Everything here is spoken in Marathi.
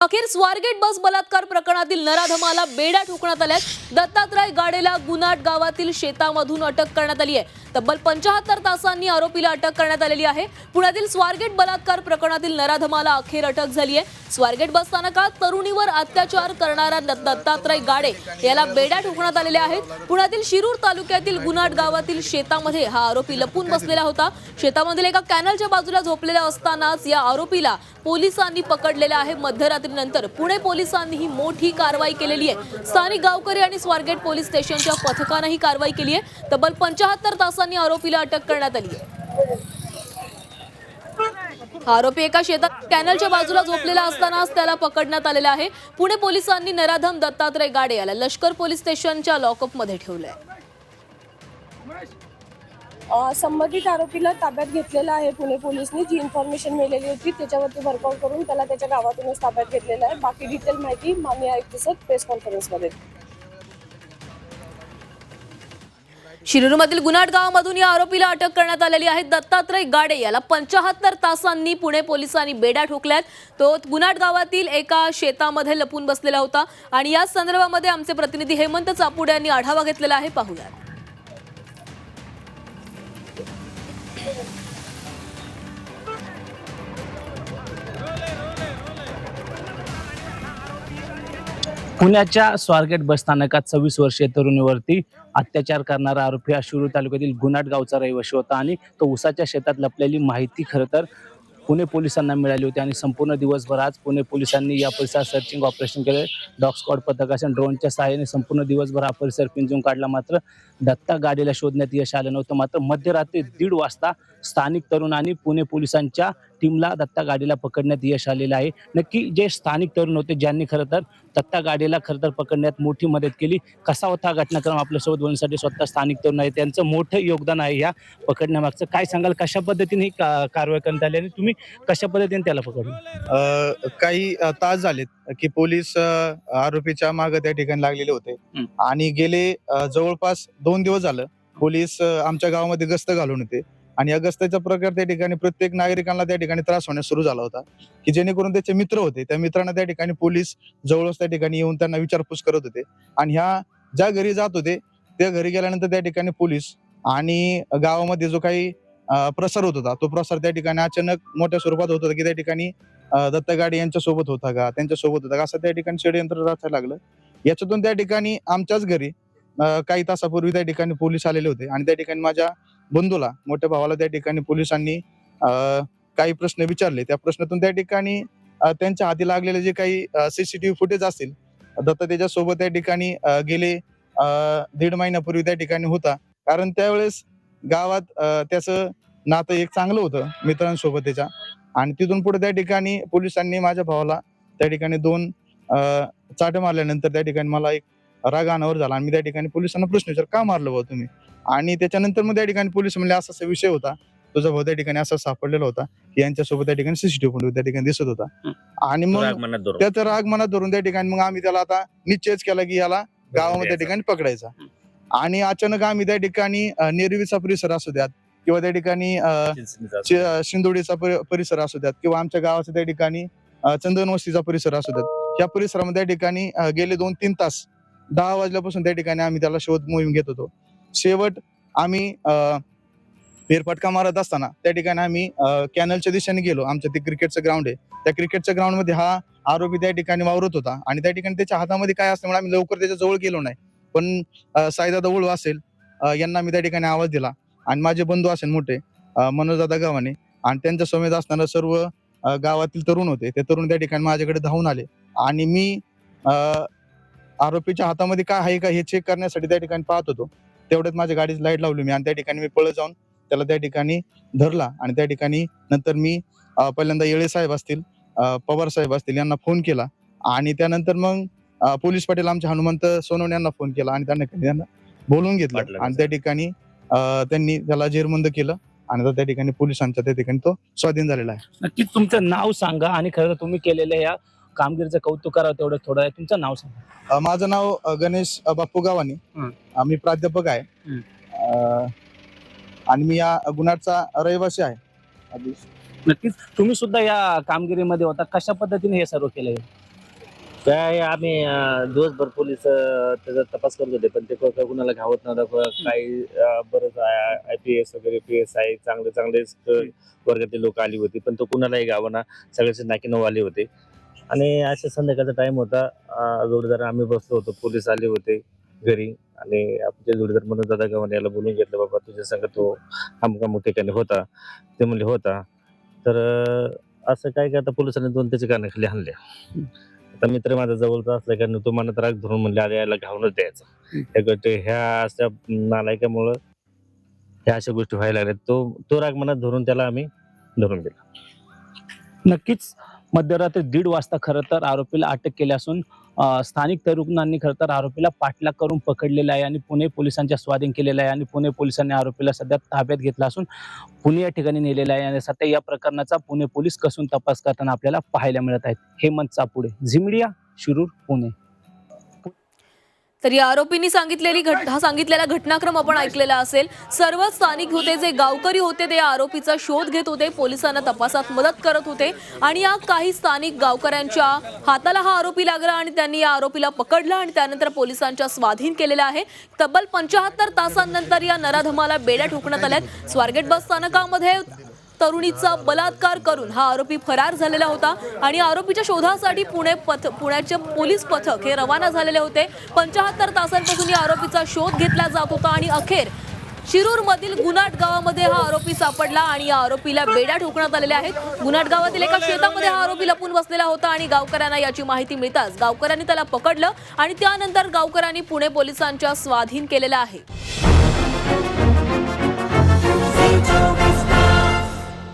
अखेर स्वारगेट बस बलात्कार प्रकरणातील नराधमाला बेड्या ठोकण्यात आल्यात. दत्तात्रय गाडेला गुनाट गावातील शेतामधून अटक करण्यात आली आहे. तब्बल पंचाहत्तर तासांनी आरोपीला अटक करण्यात आलेली आहे. पुण्यातील स्वारगेट बलात्कार प्रकरणातील नराधमाला अखेर अटक झाली आहे. स्वारगेट बसस्थानकात तरुणीवर अत्याचार करणारा दत्तात्रय गाडे याला बेड्या ठोकण्यात आलेल्या आहेत. पुण्यातील शिरूर तालुक्यातील गुनाट गावातील शेतामध्ये हा आरोपी लपून बसलेला होता. शेतामधील एका कॅनलच्या बाजूला झोपलेला असतानाच या आरोपीला पोलिसांनी पकडलेला आहे. मध्यरात्रीनंतर पुणे पोलिसांनी ही मोठी कारवाई केलेली आहे. स्थानिक गावकरी आणि स्वारगेट पोलीस स्टेशनच्या पथकानं ही कारवाई केली आहे. तब्बल पंचाहत्तर पोलिसांनी आरोपीला अटक करण्यात आली आहे. हा आरोपी एका शेतात कॅनलच्या बाजूला झोपलेला असतानाच त्याला पकडण्यात आलेला आहे. पुणे पोलिसांनी नराधम दत्तात्रय गाडे याला लष्कर पोलीस स्टेशनच्या लॉकअपमध्ये ठेवलंय. संबंधित आरोपीला ताब्यात घेतलेला आहे पुणे पोलिसांनी. जी इन्फॉर्मेशन मिळालेली होती त्याच्यावरती वर्कआउट करून त्याला त्याच्या गावातूनच ताब्यात घेतलेला आहे. बाकी डिटेल माहिती माननीय आयुक्त सर प्रेस कॉन्फरन्समध्ये शिरूरमधील गुनाट गावामधून या आरोपीला अटक करण्यात आलेली आहे. दत्तात्रय गाडे याला पंचाहत्तर तासांनी पुणे पोलिसांनी बेड्या ठोकल्यात. तो गुनाट गावातील एका शेतामध्ये लपून बसलेला होता आणि या संदर्भामध्ये आमचे प्रतिनिधी हेमंत चापुडे यांनी आढावा घेतलेला आहे. पाहूयात. पुण्याच्या स्वारगेट बस स्थानकात सव्वीस वर्षीय तरुणीवरती अत्याचार करणारा आरोपी हा शिरूर तालुक्यातील गुनाट गावचा रहिवाशी होता आणि तो उसाच्या शेतात लपलेली माहिती खरं तर पुणे पोलिसांना मिळाली होती आणि संपूर्ण दिवसभर आज पुणे पोलिसांनी या परिसरात सर्चिंग ऑपरेशन केले. डॉग स्क्वॉड पथकाच्या ड्रोनच्या सहाय्याने संपूर्ण दिवसभर हा परिसर पिंजून काढला. मात्र दत्ता गाडीला शोधण्यात यश आलं नव्हतं. मात्र मध्यरात्री दीड वाजता स्थानिक तरुणांनी पुणे पोलिसांच्या टीमला दत्ता गाडीला पकडण्यात यश आलेलं आहे. नक्की जे स्थानिक तरुण होते ज्यांनी खरं तर दत्ता गाडीला खरं तर पकडण्यात मोठी मदत केली. कसा होता घटनाक्रम आपल्यासोबत? बोलण्यासाठी स्वतः स्थानिक तरुण आहे त्यांचं मोठं योगदान आहे या पकडण्यामागचं. काय सांगाल कशा पद्धतीने ही का- कारवाई करण्यात आली आणि तुम्ही कशा पद्धतीने त्याला पकडलं? काही तास झालेत की पोलीस आरोपीच्या मागे त्या ठिकाणी लागलेले होते. आणि गेले जवळपास दोन दिवस झालं पोलीस आमच्या गावामध्ये गस्त घालून होते. आणि अगस्त्याचा प्रकार त्या ठिकाणी प्रत्येक नागरिकांना त्या ठिकाणी त्रास होण्यास सुरू झाला होता की जेणेकरून त्याचे मित्र होते त्या मित्रांना त्या ठिकाणी पोलीस जवळच त्या ठिकाणी येऊन त्यांना विचारपूस करत होते आणि ह्या ज्या घरी जात होते त्या घरी गेल्यानंतर त्या ठिकाणी पोलीस आणि गावामध्ये जो काही प्रसार होत होता तो प्रसार त्या ठिकाणी अचानक मोठ्या स्वरूपात होत होता की त्या ठिकाणी दत्त गाडी यांच्या सोबत होता का त्यांच्यासोबत होता का असं त्या ठिकाणी षडयंत्र रचायला लागलं याच्यातून त्या ठिकाणी आमच्याच घरी काही तासापूर्वी त्या ठिकाणी पोलीस आलेले होते आणि त्या ठिकाणी माझ्या बंधूला मोठ्या भावाला त्या ठिकाणी पोलिसांनी काही प्रश्न विचारले. त्या प्रश्नातून त्या ठिकाणी त्यांच्या हाती लागलेले जे काही सीसीटीव्ही फुटेज असतील दत्ता त्याच्या सोबत त्या ठिकाणी गेले अ, दीड महिन्यापूर्वी त्या ठिकाणी होता. कारण त्यावेळेस गावात त्याच त्याचं नातं एक चांगलं होतं मित्रांसोबत त्याच्या. आणि तिथून पुढे त्या ठिकाणी पोलिसांनी माझ्या भावाला त्या ठिकाणी दोन अं, चाटे मारल्यानंतर त्या ठिकाणी मला एक राग अनावर झाला आणि मी त्या ठिकाणी पोलिसांना प्रश्न विचार का मारलं भाऊ तुम्ही? आणि त्याच्यानंतर मग त्या ठिकाणी पोलीस म्हणले असा असा विषय होता. तुझा भाऊ त्या ठिकाणी असा सापडलेला होता. की यांच्यासोबत त्या ठिकाणी सीसीटीव्ही फुटेज त्या ठिकाणी दिसत होता. आणि मग त्याचा राग मनात धरून त्या ठिकाणी मग आम्ही त्याला आता निश्चयच केला की याला गावामध्ये त्या ठिकाणी पकडायचा. आणि अचानक आम्ही त्या ठिकाणी नेरवीचा परिसर असू द्यात किंवा त्या ठिकाणी शिंदोडीचा परि- परिसर असू द्यात किंवा आमच्या गावाचा त्या ठिकाणी अ, चंदन वस्तीचा परिसर असू द्यात. या परिसरामध्ये त्या ठिकाणी गेले दोन तीन तास दहा वाजल्यापासून त्या ठिकाणी आम्ही त्याला शोध मोहीम घेत होतो. शेवट आम्ही अ, फेरफटका मारत असताना त्या ठिकाणी आम्ही कॅनलच्या दिशेने गेलो. आमचं ते क्रिकेटचं ग्राउंड आहे. त्या क्रिकेटच्या ग्राउंडमध्ये हा आरोपी त्या ठिकाणी वावरत होता आणि त्या ठिकाणी त्याच्या हातामध्ये काय असल्यामुळे आम्ही लवकर त्याच्याजवळ गेलो नाही. पण साईदादा ओळू असेल यांना मी त्या ठिकाणी आवाज दिला आणि माझे बंधू असेल मोठे मनोजदादा गव्हाणे आणि त्यांच्या समेत असणारं सर्व गावातील तरुण होते. ते तरुण त्या ठिकाणी माझ्याकडे धावून आले आणि मी अ, आरोपीच्या हातामध्ये काय आहे का हे चेक करण्यासाठी त्या ठिकाणी पाहत होतो. तेवढ्यात माझ्या गाडीची लाइट लावली मी आणि त्या ठिकाणी मी पळत जाऊन त्याला त्या ठिकाणी धरला आणि त्या ठिकाणी नंतर मी पहिल्यांदा येळे साहेब असतील पवार साहेब असतील यांना फोन केला आणि त्यानंतर मग पोलीस पाटील आमचे हनुमंत सोनवणे यांना फोन केला आणि त्यांना त्यांना बोलवून घेतलं आणि त्या ठिकाणी त्यांनी त्याला जेरबंद केलं आणि आता त्या ठिकाणी पोलिसांच्या त्या ठिकाणी तो स्वाधीन झालेला आहे. नक्कीच तुमचं नाव सांगा आणि खरं तर तुम्ही केलेल्या या कामगिरीचं कौतुक करावं तेवढं थोडं आहे. तुमचं नाव सांगा. अ, माझं नाव अ, गणेश अ, बाप्पू गावाने. हं. मी प्राध्यापक आहे. हं. अ, आणि मी या गुन्ह्याचा रहिवासी आहे. नक्कीच. तुम्ही सुद्धा या कामगिरीमध्ये होता. कशा पद्धतीने हे सर्व केलं काय आम्ही अं, दिवसभर पोलीस अं, त्याचा तपास करत होते पण ते को- को- कुणाला घावत नव्हतं को- काही अं, बरंच आय पी एस वगैरे पी एस आय चांगले चांगले वर्गातील लोक आली होती पण तो कुणालाही गावाना सगळ्याचे नाकी नऊ आले होते. आणि अशा संध्याकाळचा टाइम होता. जोडीदार आम्ही बसलो होतो. पोलीस आले होते घरी आणि आमचे जोडीदार म्हणून दादा गव्हाणे याला बोलून घेतलं बाबा तुझ्या संग तो अमुक ठिकाणी होता. ते म्हणले होता. तर असं काय काय आता पोलिसांनी दोन त्याच्या कानाखाली हाणले आता मित्र माझा जवळचा असल्या कारण तो मनात राग धरून म्हणले अरे याला घावूनच द्यायचं. ह्या गट ह्या अशा नालायकामुळं ह्या अशा गोष्टी व्हायला लागल्या तो तो राग मनात धरून त्याला आम्ही धरून दिला. नक्कीच. मध्यरात्री दीड वाजता खरं तर आरोपीला अटक केली असून स्थानिक तरुणांनी खरं तर आरोपीला पाठलाग करून पकडलेला आहे आणि पुणे पोलिसांच्या स्वाधीन केलेला आहे आणि पुणे पोलिसांनी आरोपीला सध्या ताब्यात घेतला असून पुणे या ठिकाणी नेलेला आहे आणि सध्या या प्रकरणाचा पुणे पोलीस कसून तपास करताना आपल्याला पाहायला मिळत आहेत. हेमंत चापुडे झिमिडिया शिरूर पुणे. तर या आरोपींनी सांगितलेली घट हा सांगितलेला घटनाक्रम आपण ऐकलेला असेल. सर्व स्थानिक होते जे गावकरी होते ते या आरोपीचा शोध घेत होते. पोलिसांना तपासात मदत करत होते. आणि या काही स्थानिक गावकऱ्यांच्या हाताला हा आरोपी लागला आणि त्यांनी या आरोपीला पकडलं आणि त्यानंतर पोलिसांच्या स्वाधीन केलेलं आहे. तब्बल पंचाहत्तर तासांनंतर या नराधमाला बेड्या ठोकण्यात आल्यात. स्वारगेट बस स्थानकामध्ये तरुणीचा बलात्कार करून हा आरोपी फरार झालेला होता आणि आरोपीच्या शोधासाठी पुणे पथ पुण्याचे पोलीस पथक हे रवाना झालेले होते. पंचाहत्तर तासांपासून या आरोपीचा शोध घेतला जात होता आणि अखेर शिरूर मधील गुनाट गावामध्ये हा आरोपी सापडला आणि या आरोपीला बेड्या ठोकण्यात आलेल्या आहेत. गुनाट गावातील एका शेतामध्ये हा आरोपी लपून बसलेला होता आणि गावकऱ्यांना याची माहिती मिळताच गावकऱ्यांनी त्याला पकडलं आणि त्यानंतर गावकऱ्यांनी पुणे पोलिसांच्या स्वाधीन केलेलं आहे.